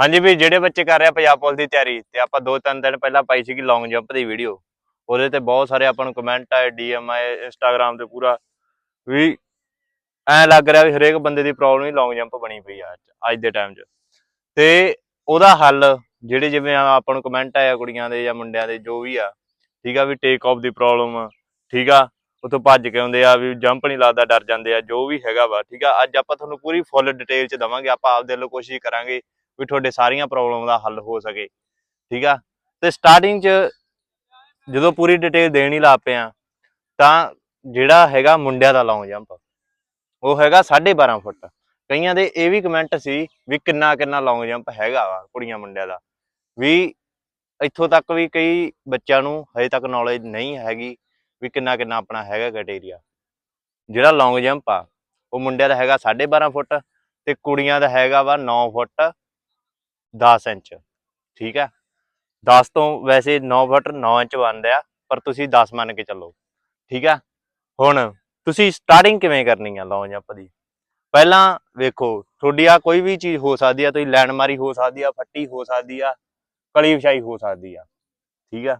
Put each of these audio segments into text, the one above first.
ਹਾਂਜੀ ਵੀ ਜਿਹੜੇ ਬੱਚੇ ਕਰ ਰਿਹਾ ਪੰਜਾਬ ਪੁਲਿਸ ਦੀ ਤਿਆਰੀ, ਤੇ ਆਪਾਂ ਦੋ ਤਿੰਨ ਦਿਨ ਪਹਿਲਾਂ ਪਾਈ ਸੀਗੀ ਲੌਂਗ ਜੰਪ ਦੀ ਵੀਡੀਓ ਉਹਦੇ ਤੇ ਬਹੁਤ ਸਾਰੇ ਆਪਾਂ ਨੂੰ ਕਮੈਂਟ ਆਏ ਡੀਐਮ ਆਏ ਇੰਸਟਾਗ੍ਰam ਤੇ ਪੂਰਾ ਵੀ ਐ ਲੱਗ ਰਿਹਾ ਵੀ ਹਰੇਕ ਬੰਦੇ ਦੀ ਪ੍ਰੋਬਲਮ ਹੀ ਲੌਂਗ ਜੰਪ ਬਣੀ ਪਈ ਆ ਅੱਜ- ਦੇ ਟਾਈਮ 'ਚ। ਤੇ ਉਹਦਾ ਹੱਲ, ਜਿਹੜੇ ਜਿਵੇਂ ਆਪਾਂ ਨੂੰ ਕਮੈਂਟ ਆਇਆ ਕੁੜੀਆਂ ਦੇ ਜਾਂ ਮੁੰਡਿਆਂ ਦੇ, ਜੋ ਵੀ ਆ, ਠੀਕ ਆ ਵੀ ਟੇਕ ਆਫ ਦੀ ਪ੍ਰੋਬਲਮ ਠੀਕ ਆ, ਉਥੋਂ ਭੱਜ ਕੇ ਆਉਂਦੇ ਆ ਵੀ ਜੰਪ ਨਹੀਂ ਲੱਗਦਾ, ਡਰ ਜਾਂਦੇ ਆ, ਜੋ ਵੀ ਹੈਗਾ ਵਾ, ਠੀਕ ਆ, ਅੱਜ ਆਪਾਂ ਤੁਹਾਨੂੰ ਪੂਰੀ ਫੁੱਲ ਡਿਟੇਲ 'ਚ ਦਵਾਂਗੇ, ਆਪਾਂ ਆਪਦੇ ਵੱਲੋਂ ਕੋਸ਼ਿਸ਼ ਕਰਾਂਗੇ ਵੀ ਤੁਹਾਡੇ ਸਾਰੀਆਂ ਪ੍ਰੋਬਲਮ ਦਾ ਹੱਲ ਹੋ ਸਕੇ, ਠੀਕ ਆ? ਤੇ ਸਟਾਰਟਿੰਗ 'ਚ ਜਦੋਂ ਪੂਰੀ ਡਿਟੇਲ ਦੇਣ ਹੀ ਲੱਗ ਪਿਆ ਤਾਂ ਜਿਹੜਾ ਹੈਗਾ ਮੁੰਡਿਆਂ ਦਾ ਲੌਂਗ ਜੰਪ ਉਹ ਹੈਗਾ 12.5 ਫੁੱਟ। ਕਈਆਂ ਦੇ ਇਹ ਵੀ ਕਮੈਂਟ ਸੀ ਵੀ ਕਿੰਨਾ ਕਿੰਨਾ ਲੌਂਗ ਜੰਪ ਹੈਗਾ ਵਾ ਕੁੜੀਆਂ ਮੁੰਡਿਆਂ ਦਾ। ਵੀ ਇੱਥੋਂ ਤੱਕ ਵੀ ਕਈ ਬੱਚਿਆਂ ਨੂੰ ਹਜੇ ਤੱਕ ਨੌਲੇਜ ਨਹੀਂ ਹੈਗੀ ਵੀ ਕਿੰਨਾ ਕਿੰਨਾ ਆਪਣਾ ਹੈਗਾ ਕ੍ਰਾਈਟੇਰੀਆ ਜਿਹੜਾ ਲੌਂਗ ਜੰਪ ਆ, ਉਹ ਮੁੰਡਿਆਂ ਦਾ ਹੈਗਾ 12.5 ਫੁੱਟ ਤੇ ਕੁੜੀਆਂ ਦਾ ਹੈਗਾ ਵਾ 9 ਫੁੱਟ। 10 ਇੰਚ, ਠੀਕ ਆ 10 ਤੋਂ ਵੈਸੇ 9 ਫੁੱਟ 9 ਇੰਚ ਬਣਦਾ ਆ, ਪਰ ਤੁਸੀਂ 10 ਮੰਨ ਕੇ ਚੱਲੋ, ਠੀਕ ਆ ਹੁਣ ਤੁਸੀਂ ਸਟਾਰਟਿੰਗ ਕਿਵੇਂ ਕਰਨੀ ਆ? ਲੌਂਗ ਜੰਪ ਦੀ। ਪਹਿਲਾਂ ਵੇਖੋ, ਤੁਹਾਡੀ ਆ ਕੋਈ ਵੀ ਚੀਜ਼ ਹੋ ਸਕਦੀ ਆ, ਤੁਸੀਂ ਲੈਂਡ ਮਾਰੀ ਹੋ ਸਕਦੀ ਆ, ਫੱਟੀ ਹੋ ਸਕਦੀ ਆ, ਕਲੀ ਵਿਛਾਈ ਹੋ ਸਕਦੀ ਆ, ਠੀਕ ਆ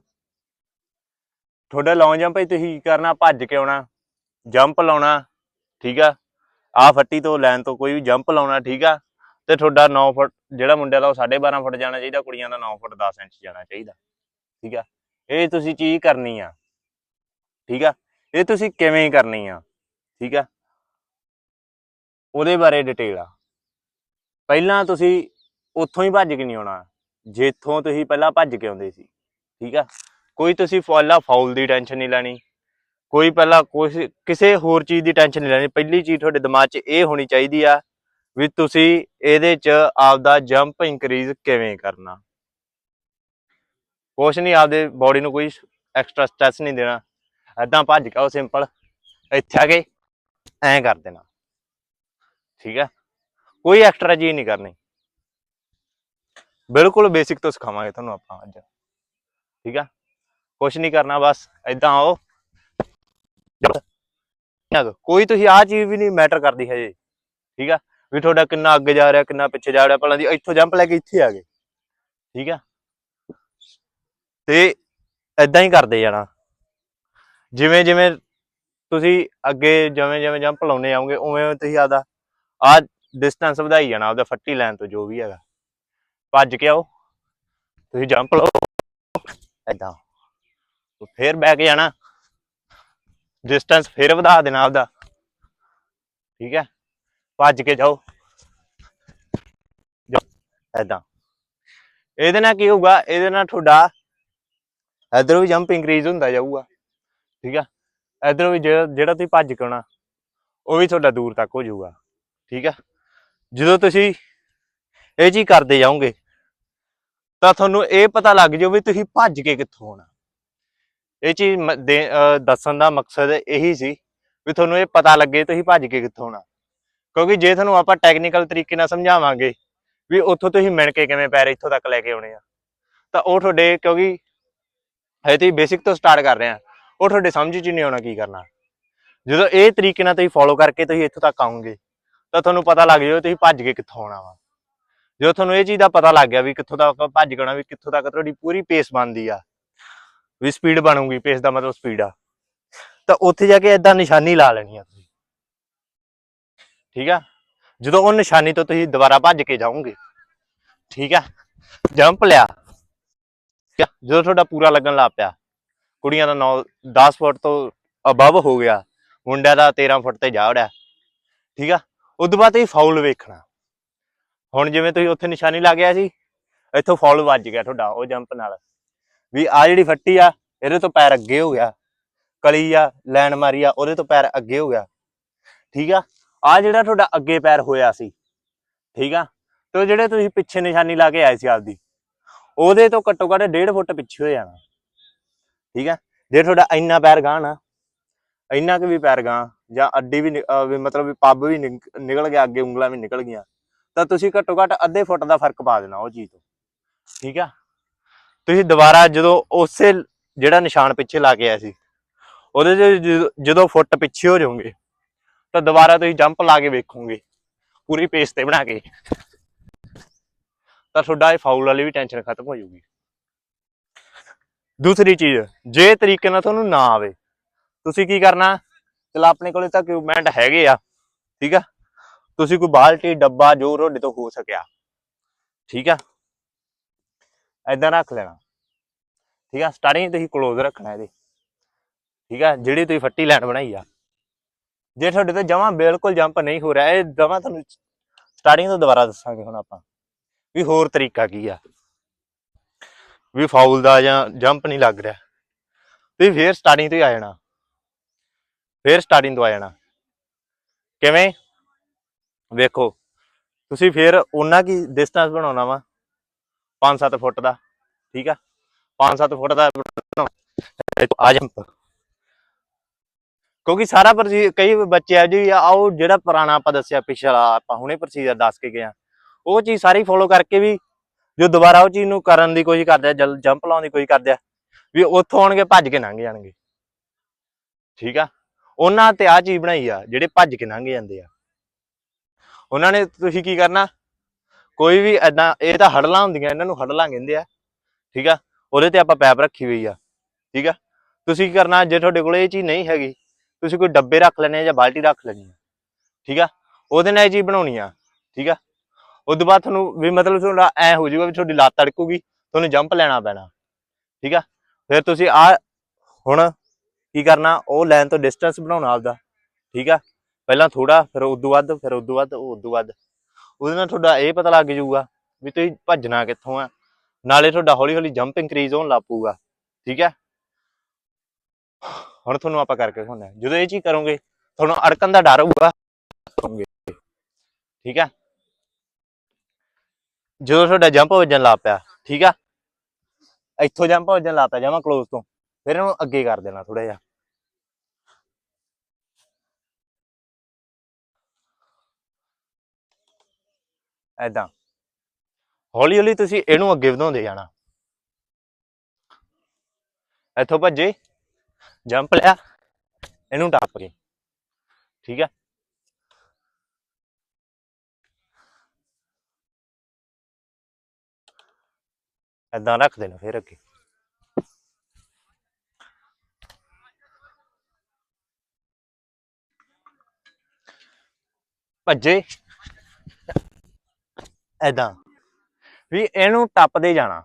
ਤੁਹਾਡਾ ਲੌਂਗ ਜੰਪ ਹੀ, ਤੁਸੀਂ ਕੀ ਕਰਨਾ? ਭੱਜ ਕੇ ਆਉਣਾ ਜੰਪ ਲਾਉਣਾ, ਠੀਕ ਆ ਆ ਫੱਟੀ ਤੋਂ ਲੈਣ ਤੋਂ ਕੋਈ ਵੀ ਜੰਪ ਲਾਉਣਾ, ਠੀਕ ਆ ਤੇ ਤੁਹਾਡਾ 9 ਫੁੱਟ, ਜਿਹੜਾ ਮੁੰਡਿਆਂ ਦਾ ਉਹ 12.5 ਫੁੱਟ ਜਾਣਾ ਚਾਹੀਦਾ, ਕੁੜੀਆਂ ਦਾ 9 ਫੁੱਟ 10 ਇੰਚ ਜਾਣਾ ਚਾਹੀਦਾ। ਠੀਕ ਆ? ਇਹ ਤੁਸੀਂ ਚੀਜ਼ ਕਰਨੀ ਆ। ਠੀਕ ਆ? ਇਹ ਤੁਸੀਂ ਕਿਵੇਂ ਕਰਨੀ ਆ? ਠੀਕ ਆ? ਉਹਦੇ ਬਾਰੇ ਡਿਟੇਲ ਆ। ਪਹਿਲਾਂ ਤੁਸੀਂ ਉੱਥੋਂ ਹੀ ਭੱਜ ਕੇ ਨਹੀਂ ਆਉਣਾ। ਜਿੱਥੋਂ ਤੁਸੀਂ ਪਹਿਲਾਂ ਭੱਜ ਕੇ ਆਉਂਦੇ ਸੀ। ਠੀਕ ਆ? ਕੋਈ ਤੁਸੀਂ ਫੌਲਾ ਫਾਉਲ ਦੀ ਟੈਨਸ਼ਨ ਨਹੀਂ ਲੈਣੀ। ਕੋਈ ਪਹਿਲਾਂ ਕੁਛ, ਕਿਸੇ ਹੋਰ ਚੀਜ਼ ਦੀ ਟੈਨਸ਼ਨ ਨਹੀਂ ਲੈਣੀ। ਪਹਿਲੀ ਚੀਜ਼ ਤੁਹਾਡੇ ਦਿਮਾਗ 'ਚ ਇਹ ਹੋਣੀ ਚਾਹੀਦੀ ਆ ਵੀ ਤੁਸੀਂ ਇਹਦੇ 'ਚ ਆਪਦਾ ਜੰਪ ਇਨਕਰੀਜ਼ ਕਿਵੇਂ ਕਰਨਾ? ਕੁਛ ਨਹੀਂ ਆਪਦੇ ਬਾਡੀ ਨੂੰ ਕੋਈ ਐਕਸਟਰਾ ਸਟ੍ਰੈਸ ਨਹੀਂ ਦੇਣਾ। ਐਦਾਂ ਭੱਜ ਕੇ ਆਓ ਸਿੰਪਲ ਇੱਥੇ ਆ ਕੇ ਐਂ ਕਰ ਦੇਣਾ। ਠੀਕ ਹੈ? ਕੋਈ ਐਕਸਟਰਾ ਚੀਜ਼ ਨਹੀਂ ਕਰਨੀ। ਬਿਲਕੁਲ ਬੇਸਿਕ ਤੋਂ ਸਿਖਾਵਾਂਗੇ ਤੁਹਾਨੂੰ ਆਪਾਂ ਅੱਜ। ਠੀਕ ਆ ਕੁਛ ਨਹੀਂ ਕਰਨਾ, ਬਸ ਐਦਾਂ ਆਓ। ਕੋਈ ਤੁਸੀਂ ਆਹ ਚੀਜ਼ ਵੀ ਨਹੀਂ ਮੈਟਰ ਕਰਦੀ ਹਜੇ। ਠੀਕ ਆ ਵੀ ਤੁਹਾਡਾ ਕਿੰਨਾ ਅੱਗੇ ਜਾ ਰਿਹਾ, ਕਿੰਨਾ ਪਿੱਛੇ ਜਾ ਰਿਹਾ, ਪਹਿਲਾਂ ਦੀ ਇੱਥੋਂ ਜੰਪ ਲੈ ਕੇ ਇੱਥੇ ਆ ਗਏ। ਠੀਕ ਆ? ਤੇ ਐਦਾਂ ਹੀ ਕਰਦੇ ਜਾਣਾ। ਜਿਵੇਂ ਜਿਵੇਂ ਤੁਸੀਂ ਅੱਗੇ ਜਿਵੇਂ ਜਿਵੇਂ ਜੰਪ ਲਾਉਣੇ ਆਉਂਗੇ ਉਵੇਂ ਤੁਸੀਂ ਆਦਾ ਆ ਡਿਸਟੈਂਸ ਵਧਾਈ ਜਾਣਾ, ਆਪਦਾ ਫੱਟੀ ਲੈਣ ਤੋਂ ਜੋ ਵੀ ਹੈਗਾ। ਭੱਜ ਕੇ ਆਓ। ਤੁਸੀਂ ਜੰਪ ਲਓ। ਐਦਾਂ ਫਿਰ ਬੈਕ ਜਾਣਾ। ਡਿਸਟੈਂਸ ਫਿਰ ਵਧਾ ਦੇਣਾ ਆਪਦਾ। ਠੀਕ ਹੈ ਭੱਜ ਕੇ ਜਾਓ। ਐਦਾਂ ਇਹਦੇ ਨਾਲ ਕੀ ਹੋਊਗਾ? ਇਹਦੇ ਨਾਲ ਤੁਹਾਡਾ ਇਧਰੋਂ ਵੀ ਜੰਪ ਇੰਕਰੀਜ਼ ਹੁੰਦਾ ਜਾਊਗਾ। ਠੀਕ ਆ? ਇਧਰੋਂ ਵੀ ਜਿਹੜਾ ਤੁਸੀਂ ਭੱਜ ਕੇ ਆਉਣਾ, ਉਹ ਵੀ ਤੁਹਾਡਾ ਦੂਰ ਤੱਕ ਹੋ ਜਾਊਗਾ। ਠੀਕ ਆ? ਜਦੋਂ ਤੁਸੀਂ ਇਹ ਚੀਜ਼ ਕਰਦੇ ਜਾਓਗੇ, ਤਾਂ ਤੁਹਾਨੂੰ ਇਹ ਪਤਾ ਲੱਗ ਜਾਊ ਵੀ ਤੁਸੀਂ ਭੱਜ ਕੇ ਕਿੱਥੋਂ ਆਉਣਾ। ਇਹ ਚੀਜ਼ ਮ- ਦੇ- ਦੱਸਣ ਦਾ ਮਕਸਦ ਇਹੀ ਸੀ ਵੀ ਤੁਹਾਨੂੰ ਇਹ ਪਤਾ ਲੱਗੇ ਤੁਸੀਂ ਭੱਜ ਕੇ ਕਿੱਥੋਂ ਆਉਣਾ। ਕਿਉਂਕਿ ਜੇ ਤੁਹਾਨੂੰ ਆਪਾਂ ਟੈਕਨੀਕਲ ਤਰੀਕੇ ਨਾਲ ਸਮਝਾਵਾਂਗੇ ਵੀ ਉੱਥੋਂ ਤੁਸੀਂ ਮਿਣ ਕੇ ਕਿਵੇਂ ਪੈਰ ਇੱਥੋਂ ਤੱਕ ਲੈ ਕੇ ਆਉਣੇ ਆ, ਤਾਂ ਉਹ ਤੁਹਾਡੇ ਕਿਉਂਕਿ ਹਜੇ ਤੁਸੀਂ ਬੇਸਿਕ ਤੋਂ ਸਟਾਰਟ ਕਰ ਰਹੇ ਆ, ਉਹ ਤੁਹਾਡੇ ਸਮਝ 'ਚ ਨਹੀਂ ਆਉਣਾ ਕੀ ਕਰਨਾ। ਜਦੋਂ ਇਹ ਤਰੀਕੇ ਨਾਲ ਤੁਸੀਂ ਫੋਲੋ ਕਰਕੇ ਤੁਸੀਂ ਇੱਥੋਂ ਤੱਕ ਆਉਂਗੇ, ਤਾਂ ਤੁਹਾਨੂੰ ਪਤਾ ਲੱਗ ਜਾਊ ਤੁਸੀਂ ਭੱਜ ਕੇ ਕਿੱਥੋਂ ਆਉਣਾ ਵਾ। ਜਦੋਂ ਤੁਹਾਨੂੰ ਇਹ ਚੀਜ਼ ਦਾ ਪਤਾ ਲੱਗ ਗਿਆ ਵੀ ਕਿੱਥੋਂ ਤੱਕ ਭੱਜ ਕੇ ਆਉਣਾ, ਵੀ ਕਿੱਥੋਂ ਤੱਕ ਤੁਹਾਡੀ ਪੂਰੀ ਪੇਸ ਬਣਦੀ ਆ, ਵੀ ਸਪੀਡ ਬਣੂਗੀ ਪੇਸ ਦਾ ਮਤਲਬ ਸਪੀਡ ਆ, ਤਾਂ ਉੱਥੇ ਜਾ ਕੇ ਇਦਾਂ ਨਿਸ਼ਾਨੀ ਲਾ ਲੈਣੀ ਆ ਤੁਸੀਂ। ਠੀਕ ਆ? ਜਦੋਂ ਉਹ ਨਿਸ਼ਾਨੀ ਤੋਂ ਤੁਸੀਂ ਦੁਬਾਰਾ ਭੱਜ ਕੇ ਜਾਓਗੇ, ਠੀਕ ਆ? ਜੰਪ ਲਿਆ। ਜਦੋਂ ਤੁਹਾਡਾ ਪੂਰਾ ਲੱਗਣ ਲੱਗ ਪਿਆ, ਕੁੜੀਆਂ ਦਾ 9 10 ਫੁੱਟ ਤੋਂ ਅਬਵ ਹੋ ਗਿਆ, ਮੁੰਡਿਆਂ ਦਾ 13 ਫੁੱਟ ਤੇ ਜਾ ਉੜਿਆ ਠੀਕ ਆ? ਉਦੋਂ ਬਾਅਦ ਤੁਸੀਂ ਫਾਉਲ ਵੇਖਣਾ। ਹੁਣ ਜਿਵੇਂ ਤੁਸੀਂ ਉੱਥੇ ਨਿਸ਼ਾਨੀ ਲਾ ਗਿਆ ਸੀ, ਇੱਥੋਂ ਫਾਉਲ ਵੱਜ ਗਿਆ ਤੁਹਾਡਾ, ਉਹ ਜੰਪ ਨਾਲ। ਵੀ ਆ ਜਿਹੜੀ ਫੱਟੀ ਆ, ਇਹਦੇ ਤੋਂ ਪੈਰ ਅੱਗੇ ਹੋ ਗਿਆ। ਕਲੀ ਆ, ਲੈਣ ਮਾਰੀ ਆ, ਉਹਦੇ ਤੋਂ ਪੈਰ ਅੱਗੇ ਹੋ ਗਿਆ। ਠੀਕ ਆ? ਆ ਜਿਹੜਾ ਤੁਹਾਡਾ ਅੱਗੇ ਪੈਰ ਹੋਇਆ ਸੀ, ਠੀਕ ਆ? ਤੇ ਉਹ ਜਿਹੜੇ ਤੁਸੀਂ ਪਿੱਛੇ ਨਿਸ਼ਾਨੀ ਲਾ ਕੇ ਆਏ ਸੀ ਆਪਦੀ, ਉਹਦੇ ਤੋਂ ਘੱਟੋ ਘੱਟ 1.5 ਫੁੱਟ ਪਿੱਛੇ ਹੋ ਜਾਣਾ ਠੀਕ ਆ? ਜੇ ਤੁਹਾਡਾ ਇੰਨਾ ਪੈਰ ਗਾਂ ਨਾ, ਇੰਨਾ ਕੁ ਵੀ ਪੈਰ ਗਾਂ ਜਾਂ ਅੱਡੀ ਵੀ ਨਿ- ਵੀ ਮਤਲਬ ਵੀ ਪੱਬ ਵੀ ਨਿਕ- ਨਿਕਲ ਗਿਆ, ਅੱਗੇ ਉਂਗਲਾਂ ਵੀ ਨਿਕਲ ਗਈਆਂ, ਤਾਂ ਤੁਸੀਂ ਘੱਟੋ ਘੱਟ ਅੱਧੇ ਫੁੱਟ ਦਾ ਫ਼ਰਕ ਪਾ ਦੇਣਾ ਉਹ ਚੀਜ਼ ਤੋਂ, ਠੀਕ ਆ? ਤੁਸੀਂ ਦੁਬਾਰਾ ਜਦੋਂ ਉਸੇ ਜਿਹੜਾ ਨਿਸ਼ਾਨ ਪਿੱਛੇ ਲਾ ਕੇ ਆਏ ਸੀ, ਉਹਦੇ 'ਚ ਜਦੋਂ- ਜਦੋਂ ਫੁੱਟ ਪਿੱਛੇ ਹੋ ਜਾਓਗੇ ਤਾਂ ਦੁਬਾਰਾ ਤੁਸੀਂ ਜੰਪ ਲਾ ਕੇ ਵੇਖੋਗੇ। ਪੂਰੀ ਪੇਸ ਤੇ ਬਣਾ ਕੇ। ਤਾਂ ਤੁਹਾਡਾ ਇਹ ਫਾਉਲ ਵਾਲੀ ਵੀ ਟੈਨਸ਼ਨ ਖਤਮ ਹੋ ਜਾਊਗੀ। ਦੂਸਰੀ ਚੀਜ਼, ਜੇ ਤਰੀਕੇ ਨਾਲ ਤੁਹਾਨੂੰ ਨਾ ਆਵੇ, ਤੁਸੀਂ ਕੀ ਕਰਨਾ? ਚਲ ਆਪਣੇ ਕੋਲੇ ਤਾਂ ਇਕਵਿਪਮੈਂਟ ਹੈਗੇ ਆ, ਠੀਕ ਆ? ਤੁਸੀਂ ਕੋਈ ਬਾਲਟੀ, ਡੱਬਾ, ਜੋ ਤੁਹਾਡੇ ਤੋਂ ਹੋ ਸਕਿਆ, ਠੀਕ ਆ? ਐਦਾਂ ਰੱਖ ਲੈਣਾ, ਠੀਕ ਆ? ਸਟਾਰਟਿੰਗ ਤੁਸੀਂ ক্লোਜ਼ ਰੱਖਣਾ ਇਹਦੇ, ਠੀਕ ਆ? ਜਿਹੜੀ ਤੁਸੀਂ ਫੱਟੀ ਲਾਈਨ ਬਣਾਈ ਆ। ਜੇ ਤੁਹਾਡੇ ਤੋਂ ਜਮਾਂ ਬਿਲਕੁਲ ਜੰਪ ਨਹੀਂ ਹੋ ਰਿਹਾ, ਇਹ ਜਮਾਂ ਤੁਹਾਨੂੰ ਸਟਾਰਟਿੰਗ ਤੋਂ ਦੁਬਾਰਾ ਦੱਸਾਂਗੇ ਹੁਣ ਆਪਾਂ ਵੀ ਹੋਰ ਤਰੀਕਾ ਕੀ ਆ। ਵੀ ਫਾਉਲ ਦਾ ਜਾਂ ਜੰਪ ਨਹੀਂ ਲੱਗ ਰਿਹਾ ਤੁਸੀਂ ਫੇਰ ਸਟਾਰਟਿੰਗ ਤੋਂ ਹੀ ਆ ਜਾਣਾ, ਫੇਰ ਸਟਾਰਟਿੰਗ ਤੋਂ ਆ ਜਾਣਾ। ਕਿਵੇਂ? ਵੇਖੋ, ਤੁਸੀਂ ਫੇਰ ਉਹਨਾਂ ਕੀ ਡਿਸਟੈਂਸ ਬਣਾਉਣਾ ਵਾ? 5-7 ਫੁੱਟ ਦਾ, ਠੀਕ ਆ? 5-7 ਫੁੱਟ ਦਾ ਆ ਜੰਪ ਕਿਉਂਕਿ ਸਾਰਾ ਪ੍ਰੋਸੀ ਕਈ ਬੱਚੇ ਆ ਜੀ, ਆ ਉਹ ਜਿਹੜਾ ਪੁਰਾਣਾ ਆਪਾਂ ਦੱਸਿਆ ਪਿਛਲਾ, ਆਪਾਂ ਹੁਣੇ ਪ੍ਰੋਸੀਜਰ ਦੱਸ ਕੇ ਗਏ ਆ। ਉਹ ਚੀਜ਼ ਸਾਰੀ ਫੋਲੋ ਕਰਕੇ ਵੀ ਜੋ ਦੁਬਾਰਾ ਉਹ ਚੀਜ਼ ਨੂੰ ਕਰਨ ਦੀ ਕੋਸ਼ਿਸ਼ ਕਰਦੇ ਆ, ਜਲ ਜੰਪ ਲਾਉਣ ਦੀ ਕੋਸ਼ਿਸ਼ ਕਰਦੇ ਆ, ਵੀ ਉੱਥੋਂ ਆਉਣਗੇ, ਭੱਜ ਕੇ ਲੰਘ ਜਾਣਗੇ। ਠੀਕ ਆ? ਉਹਨਾਂ ਤੇ ਆ ਚੀਜ਼ ਬਣਾਈ ਆ, ਜਿਹੜੇ ਭੱਜ ਕੇ ਲੰਘ ਜਾਂਦੇ ਆ। ਉਹਨਾਂ ਨੇ ਤੁਸੀਂ ਕੀ ਕਰਨਾ? ਕੋਈ ਵੀ ਐਦਾਂ ਇਹ ਤਾਂ ਹੜਲਾਂ ਹੁੰਦੀਆਂ, ਇਹਨਾਂ ਨੂੰ ਹੜਲਾਂ ਕਹਿੰਦੇ ਆ। ਠੀਕ ਆ? ਉਹਦੇ ਤੇ ਆਪਾਂ ਪੈਪ ਰੱਖੀ ਹੋਈ ਆ। ਠੀਕ ਆ? ਤੁਸੀਂ ਕੀ ਕਰਨਾ? ਜੇ ਤੁਹਾਡੇ ਕੋਲ ਇਹ ਚੀਜ਼ ਨਹੀਂ ਹੈਗੀ ਤੁਸੀਂ ਕੋਈ ਡੱਬੇ ਰੱਖ ਲੈਣੇ ਜਾਂ ਬਾਲਟੀ ਰੱਖ ਲੈਣੀ ਹੈ ਠੀਕ ਆ? ਉਹਦੇ ਨਾਲ ਇਹ ਚੀਜ਼ ਬਣਾਉਣੀ ਆ, ਠੀਕ ਆ? ਉਸ ਤੋਂ ਬਾਅਦ ਤੁਹਾਨੂੰ ਵੀ ਮਤਲਬ ਤੁਹਾਡਾ ਐ ਹੋ ਜਾਊਗਾ ਵੀ ਤੁਹਾਡੀ ਲੱਤ ਤੜਕੂਗੀ, ਤੁਹਾਨੂੰ ਜੰਪ ਲੈਣਾ ਪੈਣਾ, ਠੀਕ ਆ? ਫਿਰ ਤੁਸੀਂ ਆ, ਹੁਣ ਕੀ ਕਰਨਾ, ਉਹ ਲਾਈਨ ਤੋਂ ਡਿਸਟੈਂਸ ਬਣਾਉਣਾ ਆਪਦਾ, ਠੀਕ ਆ? ਪਹਿਲਾਂ ਥੋੜਾ ਫਿਰ ਉਦੋਂ ਵੱਧ, ਫਿਰ ਉਦੋਂ ਵੱਧ ਉਦੋਂ ਵੱਧ। ਉਹਦੇ ਨਾਲ ਤੁਹਾਡਾ ਇਹ ਪਤਾ ਲੱਗ ਜਾਊਗਾ ਵੀ ਤੁਸੀਂ ਭੱਜਣਾ ਕਿੱਥੋਂ ਆ, ਨਾਲੇ ਤੁਹਾਡਾ ਹੌਲੀ ਹੌਲੀ ਜੰਪ ਇੰਕਰੀਜ਼ ਹੋਣ ਲੱਗ ਪਊਗਾ, ਠੀਕ ਹੈ ਹੁਣ ਤੁਹਾਨੂੰ ਆਪਾਂ ਕਰਕੇ ਦਿਖਾਉਂਦੇ ਹਾਂ। ਜਦੋਂ ਇਹ ਚੀਜ਼ ਕਰੋਗੇ, ਤੁਹਾਨੂੰ ਅੜਕਣ ਦਾ ਡਰ ਹੋਊਗਾ। ਕਰੋਗੇ। ਠੀਕ ਹੈ ਜਦੋਂ ਤੁਹਾਡਾ ਜੰਪ ਵੱਜਣ ਲੱਗ ਪਿਆ, ਠੀਕ ਆ? ਇੱਥੋਂ ਜੰਪ ਵੱਜਣ ਲੱਗ ਪਿਆ ਜਾਵਾਂ ਕਲੋਜ਼ ਤੋਂ। ਫਿਰ ਇਹਨੂੰ ਅੱਗੇ ਕਰ ਦੇਣਾ ਥੋੜਾ ਜਿਹਾ। ਐਦਾਂ ਹੌਲੀ ਹੌਲੀ ਤੁਸੀਂ ਇਹਨੂੰ ਅੱਗੇ ਵਧਾਉਂਦੇ ਜਾਣਾ। ਇੱਥੋਂ ਭੱਜੇ। ਜੰਪ ਲਿਆ, ਇਹਨੂੰ ਟੱਪ ਕੇ। ਠੀਕ ਹੈ ਏਦਾਂ ਰੱਖ ਦੇਣਾ ਫਿਰ ਅੱਗੇ। ਭੱਜੇ। ਏਦਾਂ। ਵੀ ਇਹਨੂੰ ਟੱਪਦੇ ਜਾਣਾ।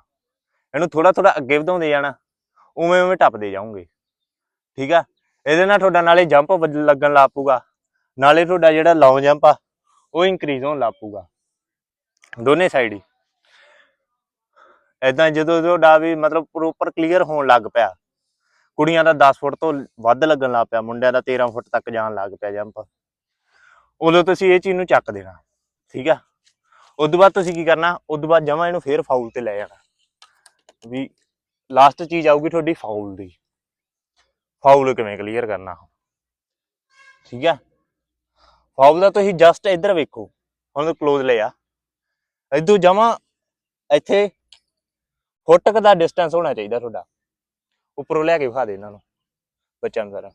ਇਹਨੂੰ ਥੋੜਾ ਥੋੜਾ ਅੱਗੇ ਵਧਾਉਂਦੇ ਜਾਣਾ। ਉਵੇਂ ਉਵੇਂ ਟੱਪਦੇ ਜਾਓਗੇ। ਠੀਕ ਆ? ਇਹਦੇ ਨਾਲ ਤੁਹਾਡਾ ਨਾਲੇ ਜੰਪ ਲੱਗਣ ਲੱਗ ਪਊਗਾ। ਨਾਲੇ ਤੁਹਾਡਾ ਜਿਹੜਾ ਲੌਂਗ ਜੰਪ ਆ, ਉਹ ਇਨਕਰੀਜ਼ ਹੋਣ ਲੱਗ ਪਊਗਾ। ਦੋਨੇ ਸਾਈਡ ਹੀ। ਐਦਾਂ ਜਦੋਂ ਤੁਹਾਡਾ ਵੀ ਮਤਲਬ ਪ੍ਰੋਪਰ ਕਲੀਅਰ ਹੋਣ ਲੱਗ ਪਿਆ, ਕੁੜੀਆਂ ਦਾ 10 ਫੁੱਟ ਤੋਂ ਵੱਧ ਲੱਗਣ ਲੱਗ ਪਿਆ, ਮੁੰਡਿਆਂ ਦਾ 13 ਫੁੱਟ ਤੱਕ ਜਾਣ ਲੱਗ ਪਿਆ ਜੰਪ ਉਦੋਂ ਤੁਸੀਂ ਇਹ ਚੀਜ਼ ਨੂੰ ਚੱਕ ਦੇਣਾ, ਠੀਕ ਆ? ਉਸ ਤੋਂ ਬਾਅਦ ਤੁਸੀਂ ਕੀ ਕਰਨਾ ਉਸ ਤੋਂ ਬਾਅਦ ਜਮਾ ਇਹਨੂੰ ਫੇਰ ਫਾਊਲ ਤੇ ਲੈ ਜਾਣਾ। ਵੀ ਲਾਸਟ ਚੀਜ਼ ਆਊਗੀ ਤੁਹਾਡੀ ਫਾਊਲ ਦੀ। ਫਾਉਲ ਕਿਵੇਂ ਕਲੀਅਰ ਕਰਨਾ? ਠੀਕ ਆ? ਫਾਉਲ ਦਾ ਤੁਸੀਂ ਜਸਟ ਇੱਧਰ ਵੇਖੋ। ਹੁਣ ਕਲੋਜ਼ ਲਿਆ ਇਦੋਂ ਜਮਾ ਇੱਥੇ ਫੁੱਟਕ ਦਾ ਡਿਸਟੈਂਸ ਹੋਣਾ ਚਾਹੀਦਾ ਤੁਹਾਡਾ। ਉੱਪਰੋਂ ਲੈ ਕੇ ਵਿਖਾ ਦੇ ਇਹਨਾਂ ਨੂੰ, ਬੱਚਿਆਂ ਨੂੰ ਸਾਰਾ।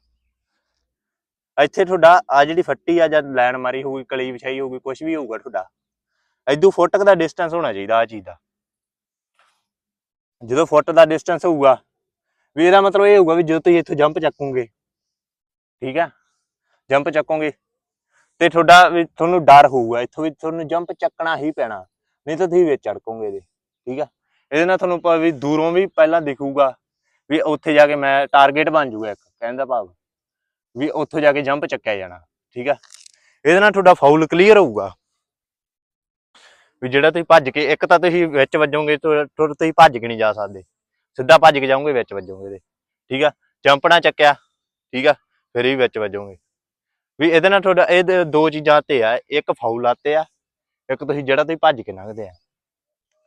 ਇੱਥੇ ਤੁਹਾਡਾ ਆ ਜਿਹੜੀ ਫੱਟੀ ਆ ਜਾਂ ਲਾਈਨ ਮਾਰੀ ਹੋਊਗੀ, ਕਲੀ ਵਿਛਾਈ ਹੋਊਗੀ ਕੁਝ ਵੀ ਹੋਊਗਾ ਤੁਹਾਡਾ। ਇਦੋਂ ਫੁੱਟ ਦਾ ਡਿਸਟੈਂਸ ਹੋਣਾ ਚਾਹੀਦਾ ਆ ਚੀਜ਼ ਦਾ। ਜਦੋਂ ਫੁੱਟ ਦਾ ਡਿਸਟੈਂਸ ਹੋਊਗਾ ਵੀ ਇਹਦਾ ਮਤਲਬ ਇਹ ਹੋਊਗਾ ਵੀ ਜਦੋਂ ਤੁਸੀਂ ਇੱਥੋਂ ਜੰਪ ਚੱਕੋਗੇ, ਠੀਕ ਆ? ਜੰਪ ਚੱਕੋਗੇ ਤੇ ਤੁਹਾਡਾ ਵੀ ਤੁਹਾਨੂੰ ਡਰ ਹੋਊਗਾ, ਇੱਥੋਂ ਵੀ ਤੁਹਾਨੂੰ ਜੰਪ ਚੱਕਣਾ ਹੀ ਪੈਣਾ, ਨਹੀਂ ਤਾਂ ਤੁਸੀਂ ਵਿੱਚ ਅੜਕੋਗੇ ਇਹਦੇ, ਠੀਕ ਆ? ਇਹਦੇ ਨਾਲ ਤੁਹਾਨੂੰ ਵੀ ਦੂਰੋਂ ਵੀ ਪਹਿਲਾਂ ਦਿਖੂਗਾ ਵੀ ਉੱਥੇ ਜਾ ਕੇ ਮੈਂ ਟਾਰਗੇਟ ਬਣ ਜੂਗਾ ਇੱਕ ਕਹਿੰਦਾ ਭਾਵ, ਵੀ ਉੱਥੋਂ ਜਾ ਕੇ ਜੰਪ ਚੱਕਿਆ ਜਾਣਾ, ਠੀਕ ਆ? ਇਹਦੇ ਨਾਲ ਤੁਹਾਡਾ ਫਾਉਲ ਕਲੀਅਰ ਹੋਊਗਾ। ਵੀ ਜਿਹੜਾ ਤੁਸੀਂ ਭੱਜ ਕੇ, ਇੱਕ ਤਾਂ ਤੁਸੀਂ ਵਿੱਚ ਵੱਜੋਗੇ ਤੁਰ ਤੁਸੀਂ ਭੱਜ ਕੇ ਨਹੀਂ ਜਾ ਸਕਦੇ। ਸਿੱਧਾ ਭੱਜ ਕੇ ਜਾਓਗੇ ਵਿੱਚ ਵੱਜੋਗੇ ਇਹਦੇ। ਠੀਕ ਆ? ਜੰਪ ਚੱਕਿਆ, ਠੀਕ ਆ? ਫਿਰ ਵੀ ਵਿੱਚ ਵੱਜੋਗੇ। ਵੀ ਇਹਦੇ ਨਾਲ ਤੁਹਾਡਾ, ਇਹ ਦੋ ਚੀਜ਼ਾਂ ਤੇ ਆ, ਇੱਕ ਫਾਉਲ ਆਤੇ ਆ, ਇੱਕ ਤੁਸੀਂ ਜਿਹੜਾ ਤੁਸੀਂ ਭੱਜ ਕੇ ਲੰਘਦੇ ਆ।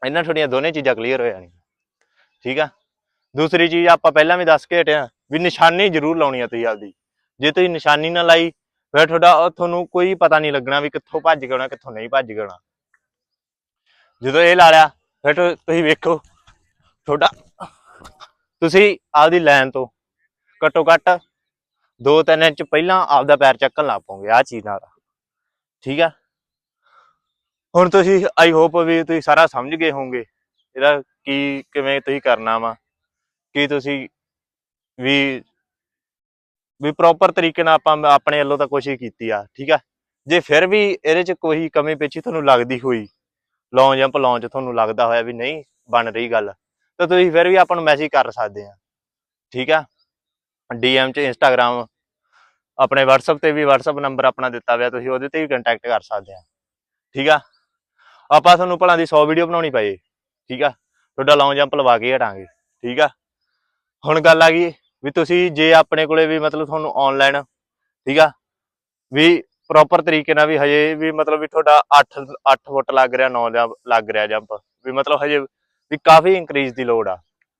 ਇਹਨਾਂ ਤੁਹਾਡੀਆਂ ਦੋਨੇ ਚੀਜ਼ਾਂ ਕਲੀਅਰ ਹੋ ਜਾਣੀਆਂ। ਠੀਕ ਆ? ਦੂਸਰੀ ਚੀਜ਼ ਆਪਾਂ ਪਹਿਲਾਂ ਵੀ ਦੱਸ ਕੇ ਹਟਿਆ ਵੀ ਨਿਸ਼ਾਨੀ ਜ਼ਰੂਰ ਲਾਉਣੀ ਆ ਤੁਸੀਂ ਆਪਦੀ। ਜੇ ਤੁਸੀਂ ਨਿਸ਼ਾਨੀ ਨਾ ਲਾਈ, ਫਿਰ ਤੁਹਾਡਾ ਉਹ ਤੁਹਾਨੂੰ ਕੋਈ ਪਤਾ ਨਹੀਂ ਲੱਗਣਾ ਵੀ ਕਿੱਥੋਂ ਭੱਜ ਕੇ ਆਉਣਾ, ਕਿੱਥੋਂ ਨਹੀਂ ਭੱਜ ਕੇ ਹੋਣਾ ਜਦੋਂ ਇਹ ਲਾ ਲਿਆ, ਫਿਰ ਤੁਸੀਂ ਵੇਖੋ, ਤੁਹਾਡਾ ਤੁਸੀਂ ਆਪਦੀ ਲਾਈਨ ਤੋਂ ਘੱਟੋ ਘੱਟ 2-3 ਇੰਚ ਪਹਿਲਾਂ ਆਪਦਾ ਪੈਰ ਚੱਕਣ ਲੱਗ ਪਓਗੇ ਆ ਚੀਜ਼ ਨਾਲ। ਠੀਕ ਆ? ਹੁਣ ਤੁਸੀਂ ਆਈ ਹੋਪ ਵੀ ਤੁਸੀਂ ਸਾਰਾ ਸਮਝ ਗਏ ਹੋਵੋਗੇ, ਇਹਦਾ ਕੀ, ਕਿਵੇਂ ਤੁਸੀਂ ਕਰਨਾ ਵਾ, ਕੀ ਤੁਸੀਂ ਵੀ ਵੀ ਪ੍ਰੋਪਰ ਤਰੀਕੇ ਨਾਲ ਆਪਾਂ ਆਪਣੇ ਵੱਲੋਂ ਤਾਂ ਕੋਸ਼ਿਸ਼ ਕੀਤੀ ਆ, ਠੀਕ ਆ? ਜੇ ਫਿਰ ਵੀ ਇਹਦੇ ਚ ਕੋਈ ਕਮੀ ਪੇਚੀ ਤੁਹਾਨੂੰ ਲੱਗਦੀ ਹੋਈ ਲੌਂਗ ਜੰਪ ਲਾਉਣ ਚ ਤੁਹਾਨੂੰ ਲੱਗਦਾ ਹੋਇਆ ਵੀ ਨਹੀਂ ਬਣ ਰਹੀ ਗੱਲ ਤਾਂ ਤੁਸੀਂ ਫਿਰ ਵੀ ਆਪਾਂ ਨੂੰ ਮੈਸੇਜ ਕਰ ਸਕਦੇ ਆ। ਠੀਕ ਆ? ਡੀਐਮ ਚ ਇੰਸਟਾਗ੍ਰam ਆਪਣੇ WhatsApp ਤੇ ਵੀ WhatsApp ਨੰਬਰ ਆਪਣਾ ਦਿੱਤਾ ਹੋਇਆ, ਤੁਸੀਂ ਉਹਦੇ ਤੇ ਵੀ ਕੰਟੈਕਟ ਕਰ ਸਕਦੇ ਆ। ਠੀਕ ਆ? ਆਪਾਂ ਤੁਹਾਨੂੰ ਭਲਾਂ ਦੀ 100 ਵੀਡੀਓ ਬਣਾਉਣੀ ਪਏ, ਠੀਕ ਆ? ਤੁਹਾਡਾ ਲੌਂਗ ਜੰਪ ਲਵਾ ਕੇ ਹਟਾਂਗੇ, ਠੀਕ ਆ? ਹੁਣ ਗੱਲ ਆ ਗਈ ਵੀ ਤੁਸੀਂ ਜੇ ਆਪਣੇ ਕੋਲੇ ਵੀ ਮਤਲਬ ਤੁਹਾਨੂੰ ਆਨਲਾਈਨ ਠੀਕ ਆ? ਵੀ ਪ੍ਰੋਪਰ ਤਰੀਕੇ ਨਾਲ ਵੀ ਹਜੇ ਵੀ ਮਤਲਬ ਵੀ ਤੁਹਾਡਾ 8 8 ਫੁੱਟ ਲੱਗ ਰਿਹਾ 9 ਲੱਗ ਰਿਹਾ ਜੰਪ ਵੀ ਮਤਲਬ ਹਜੇ ਵੀ ਕਾਫੀ ਇਨਕਰੀਜ਼ ਦੀ ਲੋੜ ਆ,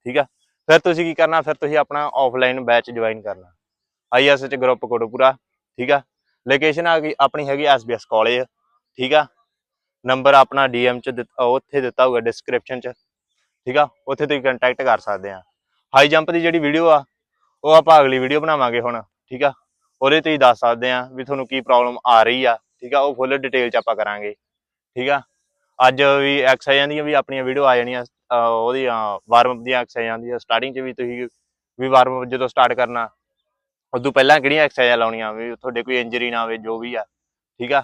ਠੀਕ ਆ? ਫਿਰ ਤੁਸੀਂ ਕੀ ਕਰਨਾ, ਫਿਰ ਤੁਸੀਂ ਆਪਣਾ ਆਫਲਾਈਨ ਬੈਚ ਜੁਆਇਨ ਕਰਨਾ। ਆਈਐਸ ਚ ਗਰੁੱਪ ਕੋਟਪੂਰਾ ਠੀਕ ਆ? ਲੋਕੇਸ਼ਨ ਆ ਗਈ, ਆਪਣੀ ਹੈਗੀ ਐਸਬੀਐਸ ਕਾਲਜ ਠੀਕ ਆ? ਨੰਬਰ ਆਪਣਾ ਡੀਐਮ ਚ ਦਿੱਤ- ਉੱਥੇ ਦਿੱਤਾ ਹੋਊਗਾ ਡਿਸਕ੍ਰਿਪਸ਼ਨ ਚ, ਠੀਕ ਆ? ਉੱਥੇ ਤੁਸੀਂ ਕੰਟੈਕਟ ਕਰ ਸਕਦੇ ਆ। ਹਾਈ ਜੰਪ ਦੀ ਜਿਹੜੀ ਵੀਡੀਓ ਆ, ਉਹ ਆਪਾਂ ਅਗਲੀ ਵੀਡੀਓ ਬਣਾਵਾਂਗੇ ਹੁਣ, ਠੀਕ ਆ? ਉਹਦੇ ਤੁਸੀਂ ਦੱਸ ਸਕਦੇ ਆ ਵੀ ਤੁਹਾਨੂੰ ਕੀ ਪ੍ਰੋਬਲਮ ਆ ਰਹੀ ਆ, ਠੀਕ ਆ? ਉਹ ਫੁੱਲ ਡਿਟੇਲ ਚ ਆਪਾਂ ਕਰਾਂਗੇ, ਠੀਕ ਆ? ਅੱਜ ਵੀ ਐਕਸ ਐਕਸਰਸਾਈਜ਼ਾਂ ਦੀਆਂ ਵੀ ਆਪਣੀਆਂ ਵੀਡੀਓ ਆ ਜਾਣੀਆਂ ਉਹਦੀਆਂ ਵਾਰਮ ਅਪ ਦੀਆਂ ਐਕਸਰਸਾਈਜ਼ਾਂ ਦੀਆਂ ਸਟਾਰਟਿੰਗ ਚ ਵੀ ਤੁਸੀਂ ਵੀ ਵਾਰਮ ਅਪ ਜਦੋਂ ਸਟਾਰਟ ਕਰਨਾ, ਉਦੋਂ ਪਹਿਲਾਂ ਕਿਹੜੀਆਂ ਐਕਸਰਸਾਈਜ਼ਾਂ ਲਾਉਣੀਆਂ? ਵੀ ਤੁਹਾਡੇ ਕੋਈ ਇੰਜਰੀ ਨਾ ਆਵੇ, ਜੋ ਵੀ ਆ, ਠੀਕ ਆ?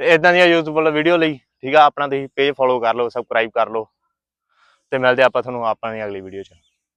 ਤੇ ਇਦਾਂ ਦੀਆਂ ਯੂਜ਼ਫੁਲ ਵੀਡੀਓ ਲਈ, ਠੀਕ ਆ? ਆਪਣਾ ਤੁਸੀਂ ਪੇਜ ਫੋਲੋ ਕਰ ਲਓ ਸਬਸਕ੍ਰਾਈਬ ਕਰ ਲਓ। ਤੇ ਮਿਲਦੇ ਆਪਾਂ ਤੁਹਾਨੂੰ ਆਪਾਂ ਦੀ ਅਗਲੀ ਵੀਡੀਓ ਚ।